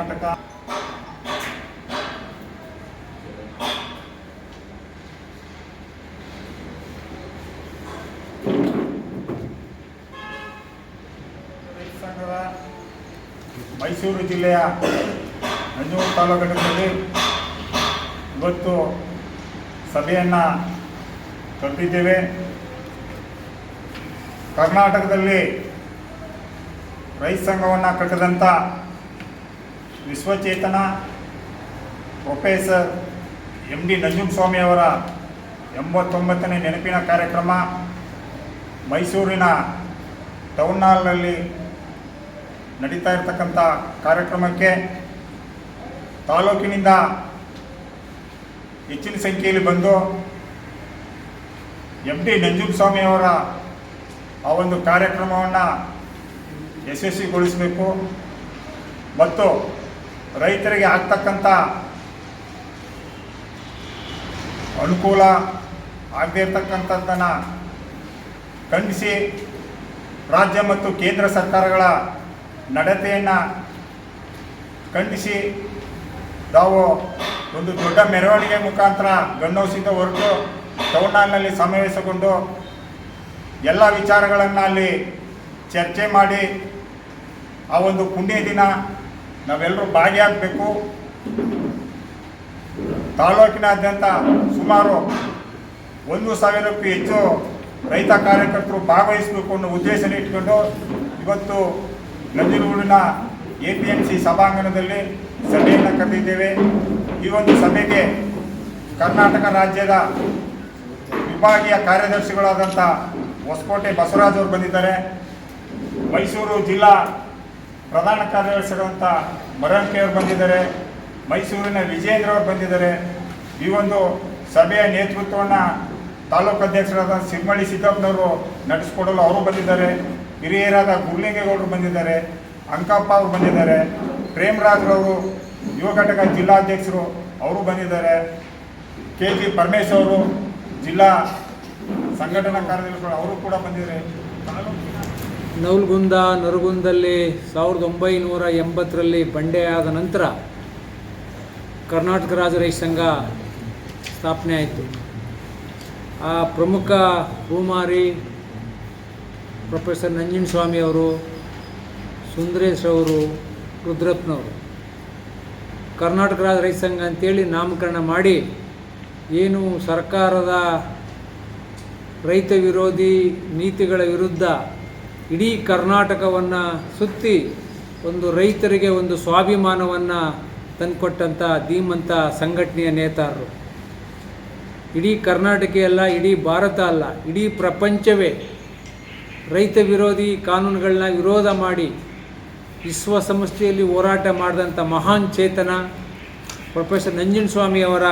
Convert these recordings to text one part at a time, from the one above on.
ಕರ್ನಾಟಕ. ಮೈಸೂರು ಜಿಲ್ಲೆಯ ನಂಜೂರು ತಾಲೂಕಿನಲ್ಲಿ ಇವತ್ತು ಸಭೆಯನ್ನು ಕರೆದಿದ್ದೇವೆ ಕರ್ನಾಟಕದಲ್ಲಿ ರೈತ ಸಂಘವನ್ನು ಕಟ್ಟಿದಂಥ ವಿಶ್ವಚೇತನ ಪ್ರೊಫೆಸರ್ ಎಂ ಡಿ ಅವರ ಎಂಬತ್ತೊಂಬತ್ತನೇ ನೆನಪಿನ ಕಾರ್ಯಕ್ರಮ ಮೈಸೂರಿನ ಟೌನ್ ಹಾಲ್ನಲ್ಲಿ ನಡೀತಾ ಇರತಕ್ಕಂಥ ಕಾರ್ಯಕ್ರಮಕ್ಕೆ ತಾಲೂಕಿನಿಂದ ಹೆಚ್ಚಿನ ಸಂಖ್ಯೆಯಲ್ಲಿ ಬಂದು ಎಂ ಡಿ ಅವರ ಆ ಒಂದು ಕಾರ್ಯಕ್ರಮವನ್ನು ಯಶಸ್ವಿಗೊಳಿಸಬೇಕು. ಮತ್ತು ರೈತರಿಗೆ ಆಗ್ತಕ್ಕಂಥ ಅನುಕೂಲ ಆಗದೇ ಇರತಕ್ಕಂಥದ್ದನ್ನು ಖಂಡಿಸಿ ರಾಜ್ಯ ಮತ್ತು ಕೇಂದ್ರ ಸರ್ಕಾರಗಳ ನಡತೆಯನ್ನು ಖಂಡಿಸಿ ನಾವು ಒಂದು ದೊಡ್ಡ ಮೆರವಣಿಗೆ ಮುಖಾಂತರ ಗನ್ನೌಸಿಂದ ಹೊರಟು ಟೌನ್ ಸಮಾವೇಶಗೊಂಡು ಎಲ್ಲ ವಿಚಾರಗಳನ್ನು ಅಲ್ಲಿ ಚರ್ಚೆ ಮಾಡಿ ಆ ಒಂದು ಪುಣ್ಯ ದಿನ ನಾವೆಲ್ಲರೂ ಭಾಗಿಯಾಗಬೇಕು. ತಾಲೂಕಿನಾದ್ಯಂತ ಸುಮಾರು ಒಂದು ಸಾವಿರಕ್ಕೂ ಹೆಚ್ಚು ರೈತ ಕಾರ್ಯಕರ್ತರು ಭಾಗವಹಿಸಬೇಕು ಅನ್ನೋ ಉದ್ದೇಶ ಇಟ್ಕೊಂಡು ಇವತ್ತು ನಂಜನಗೂಡಿನ ಎ ಪಿ ಎಂ ಸಿ ಸಭಾಂಗಣದಲ್ಲಿ ಸಭೆಯನ್ನು ಕರೆದಿದ್ದೇವೆ. ಈ ಒಂದು ಸಭೆಗೆ ಕರ್ನಾಟಕ ರಾಜ್ಯದ ವಿಭಾಗೀಯ ಕಾರ್ಯದರ್ಶಿಗಳಾದಂಥ ಹೊಸಕೋಟೆ ಬಸವರಾಜ್ ಅವರು ಬಂದಿದ್ದಾರೆ. ಮೈಸೂರು ಜಿಲ್ಲಾ ಪ್ರಧಾನ ಕಾರ್ಯದರ್ಶಿಗಳಂತ ಮರಂಕೆ ಅವರು ಬಂದಿದ್ದಾರೆ, ಮೈಸೂರಿನ ವಿಜೇಂದ್ರ ಅವರು ಬಂದಿದ್ದಾರೆ. ಈ ಒಂದು ಸಭೆಯ ನೇತೃತ್ವವನ್ನು ತಾಲೂಕು ಅಧ್ಯಕ್ಷರಾದ ಸಿಮ್ಮಳ್ಳಿ ಸಿದ್ದಪ್ಪನವರು ನಡೆಸಿಕೊಡಲು ಅವರು ಬಂದಿದ್ದಾರೆ. ಹಿರಿಯರಾದ ಗುರ್ಲಿಂಗೇಗೌಡರು ಬಂದಿದ್ದಾರೆ, ಅಂಕಪ್ಪ ಅವರು ಬಂದಿದ್ದಾರೆ. ಪ್ರೇಮರಾಜ್ರವರು ಯುವ ಘಟಕ ಜಿಲ್ಲಾಧ್ಯಕ್ಷರು ಅವರು ಬಂದಿದ್ದಾರೆ. ಕೆ ಜಿ ಪರಮೇಶ್ ಅವರು, ಜಿಲ್ಲಾ ಸಂಘಟನಾ ಕಾರ್ಯದರ್ಶಿಗಳು ಅವರು ಕೂಡ ಬಂದಿದ್ದಾರೆ. ನವಲ್ಗುಂದ ನರಗುಂದಲ್ಲಿ ಸಾವಿರದ ಒಂಬೈನೂರ ಎಂಬತ್ತರಲ್ಲಿ ಬಂಡೆಯಾದ ನಂತರ ಕರ್ನಾಟಕ ರಾಜ ರೈತ ಸಂಘ ಸ್ಥಾಪನೆ ಆಯಿತು. ಆ ಪ್ರಮುಖ ಹೂಮಾರಿ ಪ್ರೊಫೆಸರ್ ನಂಜನಸ್ವಾಮಿ ಅವರು, ಸುಂದರೇಶ್ ಅವರು ರುದ್ರಪ್ಪನವರು ಕರ್ನಾಟಕ ರಾಜ ರೈತ ಸಂಘ ಅಂತೇಳಿ ನಾಮಕರಣ ಮಾಡಿ ಏನು ಸರ್ಕಾರದ ರೈತ ವಿರೋಧಿ ನೀತಿಗಳ ವಿರುದ್ಧ ಇಡೀ ಕರ್ನಾಟಕವನ್ನು ಸುತ್ತಿ ಒಂದು ರೈತರಿಗೆ ಒಂದು ಸ್ವಾಭಿಮಾನವನ್ನು ತಂದುಕೊಟ್ಟಂಥ ಧೀಮಂತ ಸಂಘಟನೆಯ ನೇತಾರರು. ಇಡೀ ಕರ್ನಾಟಕ ಅಲ್ಲ, ಇಡೀ ಭಾರತ ಅಲ್ಲ, ಇಡೀ ಪ್ರಪಂಚವೇ ರೈತ ವಿರೋಧಿ ಕಾನೂನುಗಳನ್ನ ವಿರೋಧ ಮಾಡಿ ವಿಶ್ವಸಂಸ್ಥೆಯಲ್ಲಿ ಹೋರಾಟ ಮಾಡಿದಂಥ ಮಹಾನ್ ಚೇತನ ಪ್ರೊಫೆಸರ್ ನಂಜನಸ್ವಾಮಿ ಅವರ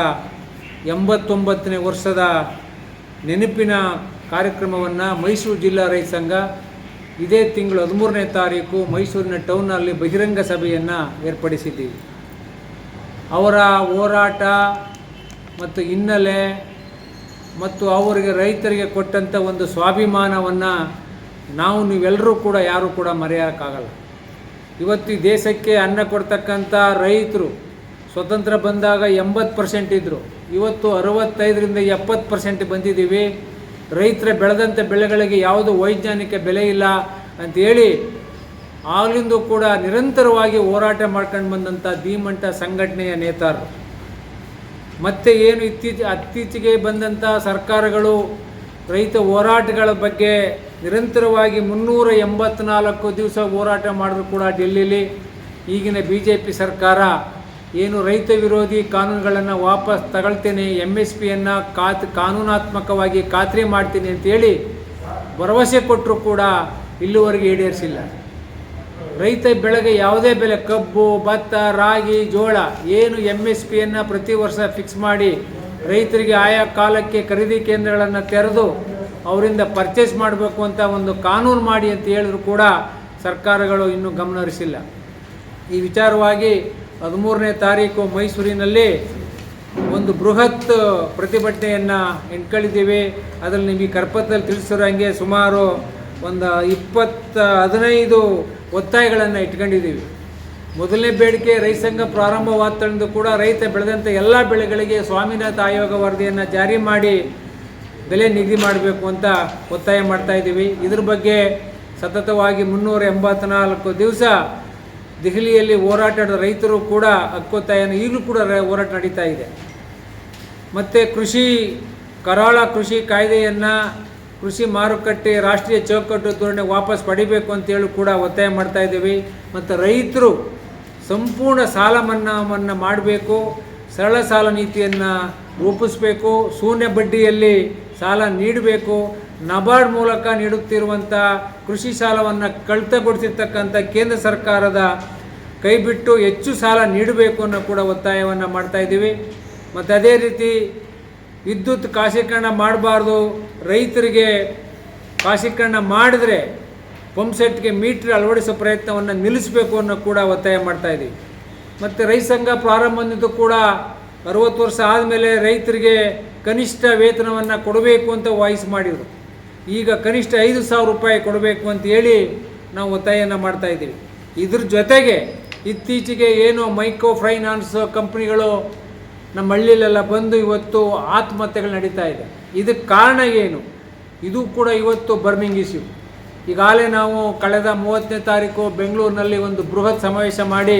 ಎಂಬತ್ತೊಂಬತ್ತನೇ ವರ್ಷದ ನೆನಪಿನ ಕಾರ್ಯಕ್ರಮವನ್ನು ಮೈಸೂರು ಜಿಲ್ಲಾ ರೈತ ಸಂಘ ಇದೇ ತಿಂಗಳು ಹದಿಮೂರನೇ ತಾರೀಕು ಮೈಸೂರಿನ ಟೌನ್ನಲ್ಲಿ ಬಹಿರಂಗ ಸಭೆಯನ್ನು ಏರ್ಪಡಿಸಿದ್ದೀವಿ. ಅವರ ಹೋರಾಟ ಮತ್ತು ಹಿನ್ನೆಲೆ ಮತ್ತು ಅವರಿಗೆ ರೈತರಿಗೆ ಕೊಟ್ಟಂಥ ಒಂದು ಸ್ವಾಭಿಮಾನವನ್ನು ನಾವು ನೀವೆಲ್ಲರೂ ಕೂಡ ಯಾರೂ ಕೂಡ ಮರೆಯೋಕ್ಕಾಗಲ್ಲ ಇವತ್ತು ದೇಶಕ್ಕೆ ಅನ್ನ ಕೊಡ್ತಕ್ಕಂಥ ರೈತರು ಸ್ವತಂತ್ರ ಬಂದಾಗ ಎಂಬತ್ತು ಪರ್ಸೆಂಟ್ ಇದ್ದರು ಇವತ್ತು ಅರವತ್ತೈದರಿಂದ ಎಪ್ಪತ್ತು ಪರ್ಸೆಂಟ್ ಬಂದಿದ್ದೀವಿ. ರೈತರ ಬೆಳೆದಂಥ ಬೆಳೆಗಳಿಗೆ ಯಾವುದು ವೈಜ್ಞಾನಿಕ ಬೆಲೆ ಇಲ್ಲ ಅಂಥೇಳಿ ಆಗಲಿಂದು ಕೂಡ ನಿರಂತರವಾಗಿ ಹೋರಾಟ ಮಾಡ್ಕೊಂಡು ಬಂದಂಥ ಧೀಮಂಟ ಸಂಘಟನೆಯ ನೇತಾರರು. ಮತ್ತೆ ಏನು ಇತ್ತೀಚೆ, ಅತ್ತೀಚೆಗೆ ಬಂದಂಥ ಸರ್ಕಾರಗಳು ರೈತ ಹೋರಾಟಗಳ ಬಗ್ಗೆ ನಿರಂತರವಾಗಿ ಮುನ್ನೂರ ಎಂಬತ್ನಾಲ್ಕು ದಿವಸ ಹೋರಾಟ ಮಾಡಿದ್ರು ಕೂಡ ಡೆಲ್ಲಿಲಿ. ಈಗಿನ ಬಿ ಜೆ ಪಿ ಸರ್ಕಾರ ಏನು ರೈತ ವಿರೋಧಿ ಕಾನೂನುಗಳನ್ನು ವಾಪಸ್ ತಗೊಳ್ತೇನೆ ಎಂ ಎಸ್ ಪಿಯನ್ನು ಕಾತ್, ಕಾನೂನಾತ್ಮಕವಾಗಿ ಖಾತ್ರಿ ಮಾಡ್ತೀನಿ ಅಂತೇಳಿ ಭರವಸೆ ಕೊಟ್ಟರು ಕೂಡ ಇಲ್ಲಿವರೆಗೆ ಈಡೇರಿಸಿಲ್ಲ. ರೈತ ಬೆಳೆಗೆ ಯಾವುದೇ ಬೆಲೆ, ಕಬ್ಬು, ಭತ್ತ, ರಾಗಿ, ಜೋಳ ಏನು ಎಂ ಎಸ್ ಪಿಯನ್ನು ಪ್ರತಿ ವರ್ಷ ಫಿಕ್ಸ್ ಮಾಡಿ ರೈತರಿಗೆ ಆಯಾ ಕಾಲಕ್ಕೆ ಖರೀದಿ ಕೇಂದ್ರಗಳನ್ನು ತೆರೆದು ಅವರಿಂದ ಪರ್ಚೇಸ್ ಮಾಡಬೇಕು ಅಂತ ಒಂದು ಕಾನೂನು ಮಾಡಿ ಅಂತ ಹೇಳಿದ್ರು ಕೂಡ ಸರ್ಕಾರಗಳು ಇನ್ನೂ ಗಮನ ಹರಿಸಿಲ್ಲ. ಈ ವಿಚಾರವಾಗಿ ಹದಿಮೂರನೇ ತಾರೀಕು ಮೈಸೂರಿನಲ್ಲಿ ಒಂದು ಬೃಹತ್ ಪ್ರತಿಭಟನೆಯನ್ನು ಇಟ್ಕೊಂಡಿದ್ದೀವಿ ಅದರಲ್ಲಿ ನಿಮಗೆ ಕರ್ಪತ್ರದಲ್ಲಿ ತಿಳಿಸಿರೋ ಹಂಗೆ ಸುಮಾರು ಒಂದು ಇಪ್ಪತ್ತ ಹದಿನೈದು ಒತ್ತಾಯಗಳನ್ನು ಇಟ್ಕೊಂಡಿದ್ದೀವಿ. ಮೊದಲನೇ ಬೇಡಿಕೆ ರೈತ ಸಂಘ ಪ್ರಾರಂಭವಾದ ಕೂಡ ರೈತ ಬೆಳೆದಂಥ ಎಲ್ಲ ಬೆಳೆಗಳಿಗೆ ಸ್ವಾಮಿನಾಥ ಆಯೋಗ ವರದಿಯನ್ನು ಜಾರಿ ಮಾಡಿ ಬೆಲೆ ನಿಗದಿ ಮಾಡಬೇಕು ಅಂತ ಒತ್ತಾಯ ಮಾಡ್ತಾ ಇದ್ದೀವಿ. ಇದ್ರ ಬಗ್ಗೆ ಸತತವಾಗಿ ಮುನ್ನೂರ ಎಂಬತ್ನಾಲ್ಕು ದಿವಸ ದೆಹಲಿಯಲ್ಲಿ ಹೋರಾಟದ ರೈತರು ಕೂಡ ಹಕ್ಕೊತ್ತಾಯನ ಈಗಲೂ ಕೂಡ ಹೋರಾಟ ನಡೀತಾ ಇದೆ. ಮತ್ತು ಕೃಷಿ, ಕರಾಳ ಕೃಷಿ ಕಾಯ್ದೆಯನ್ನು ಕೃಷಿ ಮಾರುಕಟ್ಟೆ, ರಾಷ್ಟ್ರೀಯ ಚೌಕಟ್ಟು ಧೋರಣೆ ವಾಪಸ್ ಪಡಿಬೇಕು ಅಂತೇಳಿ ಕೂಡ ಒತ್ತಾಯ ಮಾಡ್ತಾ ಇದ್ದೀವಿ. ಮತ್ತು ರೈತರು ಸಂಪೂರ್ಣ ಸಾಲ ಮನ್ನಾವನ್ನು ಮಾಡಬೇಕು, ಸರಳ ಸಾಲ ನೀತಿಯನ್ನು ರೂಪಿಸಬೇಕು, ಶೂನ್ಯ ಬಡ್ಡಿಯಲ್ಲಿ ಸಾಲ ನೀಡಬೇಕು ನಬಾರ್ಡ್ ಮೂಲಕ ನೀಡುತ್ತಿರುವಂಥ ಕೃಷಿ ಸಾಲವನ್ನು ಕಡಿತಗೊಳಿಸಿರ್ತಕ್ಕಂಥ ಕೇಂದ್ರ ಸರ್ಕಾರದ ಕೈಬಿಟ್ಟು ಹೆಚ್ಚು ಸಾಲ ನೀಡಬೇಕು ಅನ್ನೋ ಕೂಡ ಒತ್ತಾಯವನ್ನು ಮಾಡ್ತಾ ಇದ್ದೀವಿ. ಮತ್ತು ಅದೇ ರೀತಿ ವಿದ್ಯುತ್ ಖಾಸೀಕರಣ ಮಾಡಬಾರ್ದು. ರೈತರಿಗೆ ಖಾಸೀಕರಣ ಮಾಡಿದ್ರೆ ಪಂಪ್ಸೆಟ್ಗೆ ಮೀಟ್ರ್ ಅಳವಡಿಸೋ ಪ್ರಯತ್ನವನ್ನು ನಿಲ್ಲಿಸಬೇಕು ಅನ್ನೋ ಕೂಡ ಒತ್ತಾಯ ಮಾಡ್ತಾ ಇದ್ದೀವಿ. ಮತ್ತು ರೈತ ಸಂಘ ಪ್ರಾರಂಭದಿಂದ ಕೂಡ ಅರುವತ್ತು ವರ್ಷ ಆದಮೇಲೆ ರೈತರಿಗೆ ಕನಿಷ್ಠ ವೇತನವನ್ನು ಕೊಡಬೇಕು ಅಂತ ವಾಯ್ಸ್ ಮಾಡಿದರು. ಈಗ ಕನಿಷ್ಠ ಐದು ಸಾವಿರ ರೂಪಾಯಿ ಕೊಡಬೇಕು ಅಂತ ಹೇಳಿ ನಾವು ಒತ್ತಾಯನ ಮಾಡ್ತಾ ಇದ್ದೀವಿ. ಇದ್ರ ಜೊತೆಗೆ ಇತ್ತೀಚೆಗೆ ಏನು ಮೈಕ್ರೋ ಫೈನಾನ್ಸ್ ಕಂಪ್ನಿಗಳು ನಮ್ಮ ಹಳ್ಳಿಲೆಲ್ಲ ಬಂದು ಇವತ್ತು ಆತ್ಮಹತ್ಯೆಗಳು ನಡೀತಾ ಇದೆ. ಇದಕ್ಕೆ ಕಾರಣ ಏನು? ಇದು ಕೂಡ ಇವತ್ತು ಬರ್ಮಿಂಗ್ ಇಶ್ಯೂ. ಈಗಾಗಲೇ ನಾವು ಕಳೆದ ಮೂವತ್ತನೇ ತಾರೀಕು ಬೆಂಗಳೂರಿನಲ್ಲಿ ಒಂದು ಬೃಹತ್ ಸಮಾವೇಶ ಮಾಡಿ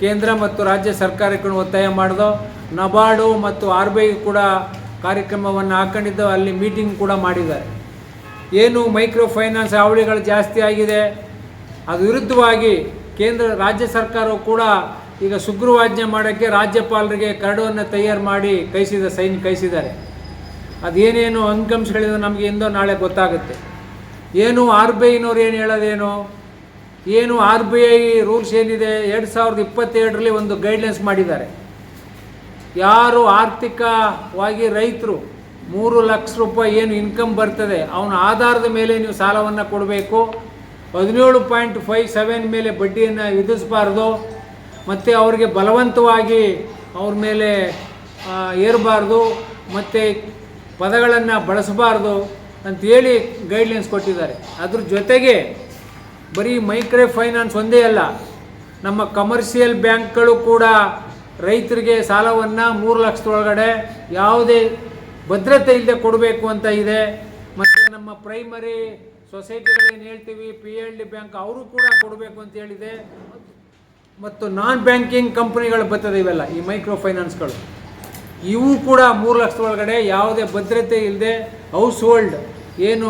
ಕೇಂದ್ರ ಮತ್ತು ರಾಜ್ಯ ಸರ್ಕಾರಕ್ಕೆ ಒತ್ತಾಯ ಮಾಡಿದೋ, ನಬಾರ್ಡು ಮತ್ತು ಆರ್ ಬಿ ಐ ಕೂಡ ಕಾರ್ಯಕ್ರಮವನ್ನು ಹಾಕೊಂಡಿದ್ದು, ಅಲ್ಲಿ ಮೀಟಿಂಗ್ ಕೂಡ ಮಾಡಿದ್ದಾರೆ. ಏನು ಮೈಕ್ರೋ ಫೈನಾನ್ಸ್ ಹಾವಳಿಗಳು ಜಾಸ್ತಿ ಆಗಿದೆ, ಅದು ವಿರುದ್ಧವಾಗಿ ಕೇಂದ್ರ, ರಾಜ್ಯ ಸರ್ಕಾರವು ಕೂಡ ಈಗ ಸುಗ್ರವಾಜ್ಞೆ ಮಾಡೋಕ್ಕೆ ರಾಜ್ಯಪಾಲರಿಗೆ ಕರಡನ್ನು ತಯಾರು ಮಾಡಿ ಕೈಸಿದ ಸೈನ್ ಕೈಸಿದ್ದಾರೆ ಅದೇನೇನು ಅಂಕಂಶಗಳಿದೆ ನಮಗೆ ಇಂದೋ ನಾಳೆ ಗೊತ್ತಾಗುತ್ತೆ. ಏನು ಆರ್ ಬಿ ಐನವ್ರು ಏನು ಹೇಳೋದೇನು? ಏನು ಆರ್ ಬಿ ಐ ರೂಲ್ಸ್ ಏನಿದೆ? ಎರಡು ಸಾವಿರದ ಇಪ್ಪತ್ತೆರಡರಲ್ಲಿ ಒಂದು ಗೈಡ್ಲೈನ್ಸ್ ಮಾಡಿದ್ದಾರೆ. ಯಾರು ಆರ್ಥಿಕವಾಗಿ ರೈತರು ಮೂರು ಲಕ್ಷ ರೂಪಾಯಿ ಏನು ಇನ್ಕಮ್ ಬರ್ತದೆ, ಅವನ ಆಧಾರದ ಮೇಲೆ ನೀವು ಸಾಲವನ್ನು ಕೊಡಬೇಕು. ಹದಿನೇಳು ಪಾಯಿಂಟ್ ಫೈವ್ ಸೆವೆನ್ ಮೇಲೆ ಬಡ್ಡಿಯನ್ನು ವಿಧಿಸಬಾರ್ದು. ಮತ್ತು ಅವ್ರಿಗೆ ಬಲವಂತವಾಗಿ ಅವ್ರ ಮೇಲೆ ಏರಬಾರ್ದು. ಮತ್ತು ಪದಗಳನ್ನು ಬಳಸಬಾರ್ದು ಅಂತೇಳಿ ಗೈಡ್ಲೈನ್ಸ್ ಕೊಟ್ಟಿದ್ದಾರೆ. ಅದ್ರ ಜೊತೆಗೆ ಬರೀ ಮೈಕ್ರೋ ಫೈನಾನ್ಸ್ ಒಂದೇ ಅಲ್ಲ, ನಮ್ಮ ಕಮರ್ಷಿಯಲ್ ಬ್ಯಾಂಕ್ಗಳು ಕೂಡ ರೈತರಿಗೆ ಸಾಲವನ್ನು ಮೂರು ಲಕ್ಷದೊಳಗಡೆ ಯಾವುದೇ ಭದ್ರತೆ ಇಲ್ಲದೆ ಕೊಡಬೇಕು ಅಂತ ಇದೆ. ಮತ್ತು ನಮ್ಮ ಪ್ರೈಮರಿ ಸೊಸೈಟಿಗಳೇನು ಹೇಳ್ತೀವಿ? ಪಿ ಎಲ್ ಡಿ ಬ್ಯಾಂಕ್ ಅವರು ಕೂಡ ಕೊಡಬೇಕು ಅಂತ ಹೇಳಿದೆ. ಮತ್ತು ನಾನ್ ಬ್ಯಾಂಕಿಂಗ್ ಕಂಪ್ನಿಗಳು ಬರ್ತದೆ ಇವೆಲ್ಲ, ಈ ಮೈಕ್ರೋ ಫೈನಾನ್ಸ್ಗಳು ಇವು ಕೂಡ ಮೂರು ಲಕ್ಷದ ಒಳಗಡೆ ಯಾವುದೇ ಭದ್ರತೆ ಇಲ್ಲದೆ ಹೌಸ್ ಹೋಲ್ಡ್ ಏನು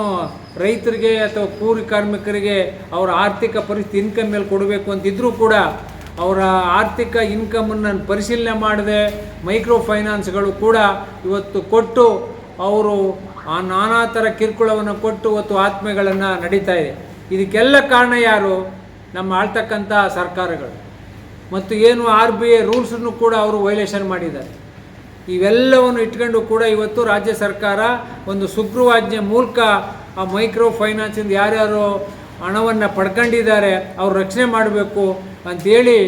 ರೈತರಿಗೆ ಅಥವಾ ಕೂಲಿ ಕಾರ್ಮಿಕರಿಗೆ ಅವರ ಆರ್ಥಿಕ ಪರಿಸ್ಥಿತಿ ಇನ್ಕಮ್ ಮೇಲೆ ಕೊಡಬೇಕು ಅಂತಿದ್ರೂ ಕೂಡ ಅವರ ಆರ್ಥಿಕ ಇನ್ಕಮನ್ನು ಪರಿಶೀಲನೆ ಮಾಡದೆ. ಮೈಕ್ರೋ ಫೈನಾನ್ಸ್ಗಳು ಕೂಡ ಇವತ್ತು ಕೊಟ್ಟು ಅವರು ಆ ನಾನಾ ಥರ ಕಿರುಕುಳವನ್ನು ಕೊಟ್ಟು ಇವತ್ತು ಆತ್ಮೆಗಳನ್ನು ನಡೀತಾ ಇದೆ. ಇದಕ್ಕೆಲ್ಲ ಕಾರಣ ಯಾರು? ನಮ್ಮ ಆಳ್ತಕ್ಕಂಥ ಸರ್ಕಾರಗಳು. ಮತ್ತು ಏನು ಆರ್ ಬಿ ಐ ರೂಲ್ಸನ್ನು ಕೂಡ ಅವರು ವೈಲೇಷನ್ ಮಾಡಿದ್ದಾರೆ. ಇವೆಲ್ಲವನ್ನು ಇಟ್ಕೊಂಡು ಕೂಡ ಇವತ್ತು ರಾಜ್ಯ ಸರ್ಕಾರ ಒಂದು ಸುಗ್ರೀವಾಜ್ಞೆ ಮೂಲಕ ಆ ಮೈಕ್ರೋ ಫೈನಾನ್ಸಿಂದ ಯಾರ್ಯಾರು ಹಣವನ್ನು ಪಡ್ಕೊಂಡಿದ್ದಾರೆ, ಅವ್ರು ರಕ್ಷಣೆ ಮಾಡಬೇಕು ಅಂಥೇಳಿ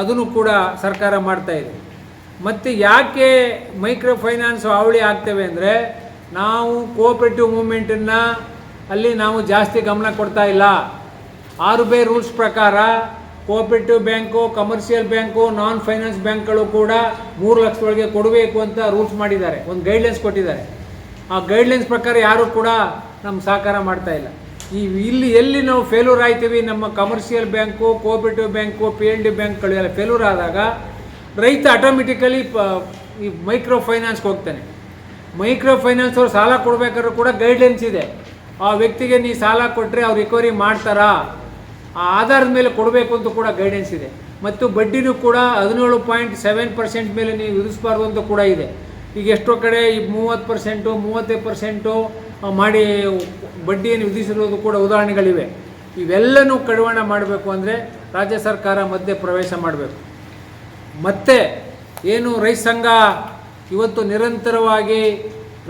ಅದನ್ನು ಕೂಡ ಸರ್ಕಾರ ಮಾಡ್ತಾ ಇದೆ. ಮತ್ತು ಯಾಕೆ ಮೈಕ್ರೋ ಫೈನಾನ್ಸ್ ಹಾವಳಿ ಆಗ್ತೇವೆ ಅಂದರೆ ನಾವು ಕೋಆಪ್ರೇಟಿವ್ ಮೂಮೆಂಟನ್ನು ಅಲ್ಲಿ ನಾವು ಜಾಸ್ತಿ ಗಮನ ಕೊಡ್ತಾ ಇಲ್ಲ. ಆರ್ ಬಿ ರೂಲ್ಸ್ ಪ್ರಕಾರ cooperative bank, commercial bank, non finance ಬ್ಯಾಂಕ್ಗಳು ಕೂಡ ಮೂರು ಲಕ್ಷದೊಳಗೆ ಕೊಡಬೇಕು ಅಂತ ರೂಲ್ಸ್ ಮಾಡಿದ್ದಾರೆ. ಒಂದು ಗೈಡ್ಲೈನ್ಸ್ ಕೊಟ್ಟಿದ್ದಾರೆ. ಆ ಗೈಡ್ಲೈನ್ಸ್ ಪ್ರಕಾರ ಯಾರೂ ಕೂಡ ನಮ್ಮ ಸಹಕಾರ ಮಾಡ್ತಾ ಇಲ್ಲ. ಈ ಇಲ್ಲಿ ಎಲ್ಲಿ ನಾವು ಫೇಲ್ಯೂರ್ ಆಯ್ತೀವಿ, ನಮ್ಮ commercial bank cooperative bank P L D ಬ್ಯಾಂಕ್ಗಳು ಎಲ್ಲ ಫೇಲ್ಯೂರ್ ಆದಾಗ ರೈತ ಆಟೋಮೆಟಿಕಲಿ ಪ, ಈ ಮೈಕ್ರೋ ಫೈನಾನ್ಸ್ಗೆ ಹೋಗ್ತಾನೆ. ಮೈಕ್ರೋ ಫೈನಾನ್ಸ್ ಅವ್ರು ಸಾಲ ಕೊಡಬೇಕಾದ್ರೂ ಕೂಡ ಗೈಡ್ಲೈನ್ಸ್ ಇದೆ. ಆ ವ್ಯಕ್ತಿಗೆ ನೀ ಸಾಲ ಕೊಟ್ಟರೆ ಅವ್ರು ರಿಕವರಿ ಮಾಡ್ತಾರಾ? ಆ ಆಧಾರದ ಮೇಲೆ ಕೊಡಬೇಕು ಅಂತ ಕೂಡ ಗೈಡೆನ್ಸ್ ಇದೆ. ಮತ್ತು ಬಡ್ಡಿನೂ ಕೂಡ ಹದಿನೇಳು ಪಾಯಿಂಟ್ ಸೆವೆನ್ ಪರ್ಸೆಂಟ್ ಮೇಲೆ ನೀವು ವಿಧಿಸಬಾರ್ದು ಅಂತ ಕೂಡ ಇದೆ. ಈಗ ಎಷ್ಟೋ ಕಡೆ ಈ ಮೂವತ್ತು ಪರ್ಸೆಂಟು ಮೂವತ್ತೈದು ಪರ್ಸೆಂಟು ಮಾಡಿ ಬಡ್ಡಿಯನ್ನು ವಿಧಿಸಿರುವುದು ಕೂಡ ಉದಾಹರಣೆಗಳಿವೆ. ಇವೆಲ್ಲನೂ ಕಡಿವಾಣ ಮಾಡಬೇಕು ಅಂದರೆ ರಾಜ್ಯ ಸರ್ಕಾರ ಮಧ್ಯೆ ಪ್ರವೇಶ ಮಾಡಬೇಕು. ಮತ್ತೆ ಏನು ರೈತ ಸಂಘ ಇವತ್ತು ನಿರಂತರವಾಗಿ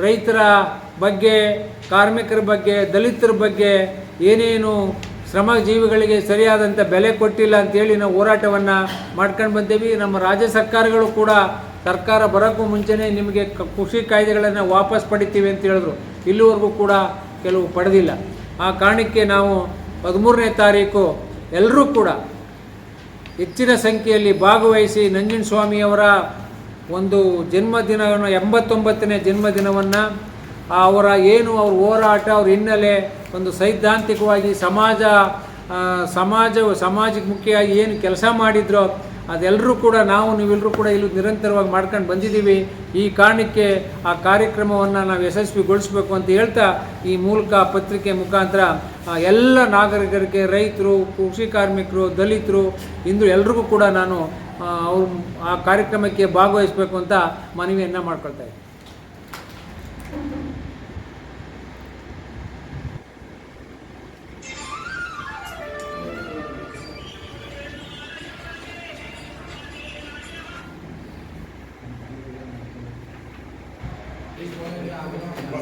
ರೈತರ ಬಗ್ಗೆ, ಕಾರ್ಮಿಕರ ಬಗ್ಗೆ, ದಲಿತರ ಬಗ್ಗೆ ಏನೇನು ಶ್ರಮಜೀವಿಗಳಿಗೆ ಸರಿಯಾದಂಥ ಬೆಲೆ ಕೊಟ್ಟಿಲ್ಲ ಅಂತೇಳಿ ನಾವು ಹೋರಾಟವನ್ನು ಮಾಡ್ಕೊಂಡು ಬಂದೇವಿ. ನಮ್ಮ ರಾಜ್ಯ ಸರ್ಕಾರಗಳು ಕೂಡ ಸರ್ಕಾರ ಬರೋಕ್ಕೂ ಮುಂಚೆನೇ ನಿಮಗೆ ಕೃಷಿ ಕಾಯ್ದೆಗಳನ್ನು ವಾಪಸ್ ಪಡಿತೀವಿ ಅಂತ ಹೇಳಿದ್ರು. ಇಲ್ಲಿವರೆಗೂ ಕೂಡ ಕೆಲವು ಪಡೆದಿಲ್ಲ. ಆ ಕಾರಣಕ್ಕೆ ನಾವು ಹದಿಮೂರನೇ ತಾರೀಕು ಎಲ್ಲರೂ ಕೂಡ ಹೆಚ್ಚಿನ ಸಂಖ್ಯೆಯಲ್ಲಿ ಭಾಗವಹಿಸಿ ನಂಜನಸ್ವಾಮಿಯವರ ಒಂದು ಜನ್ಮದಿನವನ್ನು, ಎಂಬತ್ತೊಂಬತ್ತನೇ ಜನ್ಮದಿನವನ್ನು ಅವರ ಏನು ಅವ್ರ ಹೋರಾಟ, ಅವ್ರ ಹಿನ್ನೆಲೆ, ಒಂದು ಸೈದ್ಧಾಂತಿಕವಾಗಿ ಸಮಾಜ ಸಮಾಜ ಸಮಾಜಕ್ಕೆ ಮುಖ್ಯವಾಗಿ ಏನು ಕೆಲಸ ಮಾಡಿದ್ರೋ ಅದೆಲ್ಲರೂ ಕೂಡ ನಾವು ನೀವೆಲ್ಲರೂ ಕೂಡ ಇಲ್ಲಿ ನಿರಂತರವಾಗಿ ಮಾಡ್ಕೊಂಡು ಬಂದಿದ್ದೀವಿ. ಈ ಕಾರಣಕ್ಕೆ ಆ ಕಾರ್ಯಕ್ರಮವನ್ನು ನಾವು ಯಶಸ್ವಿಗೊಳಿಸ್ಬೇಕು ಅಂತ ಹೇಳ್ತಾ ಈ ಮೂಲಕ ಪತ್ರಿಕೆ ಮುಖಾಂತರ ಎಲ್ಲ ನಾಗರಿಕರಿಗೆ, ರೈತರು, ಕೃಷಿ ಕಾರ್ಮಿಕರು, ದಲಿತರು, ಇಂದು ಎಲ್ರಿಗೂ ಕೂಡ ನಾನು ಅವ್ರ ಆ ಕಾರ್ಯಕ್ರಮಕ್ಕೆ ಭಾಗವಹಿಸಬೇಕು ಅಂತ ಮನವಿಯನ್ನು ಮಾಡ್ಕೊಳ್ತಾ ಇದ್ದೀನಿ.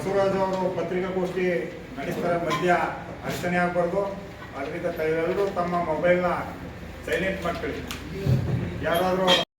ಬಸವರಾಜ್ ಅವರು ಪತ್ರಿಕಾಗೋಷ್ಠಿ ನಡೆಸ್ತಾರೆ ಮಧ್ಯ ಅಡಚಣೆ ಆಗಬಾರ್ದು. ಅದರಿಂದ ತಾವೆಲ್ಲರೂ ತಮ್ಮ ಮೊಬೈಲ್ನ ಸೈಲೆಂಟ್ ಮಾಡ್ಕೊಳ್ಳಿ. ಯಾರಾದರೂ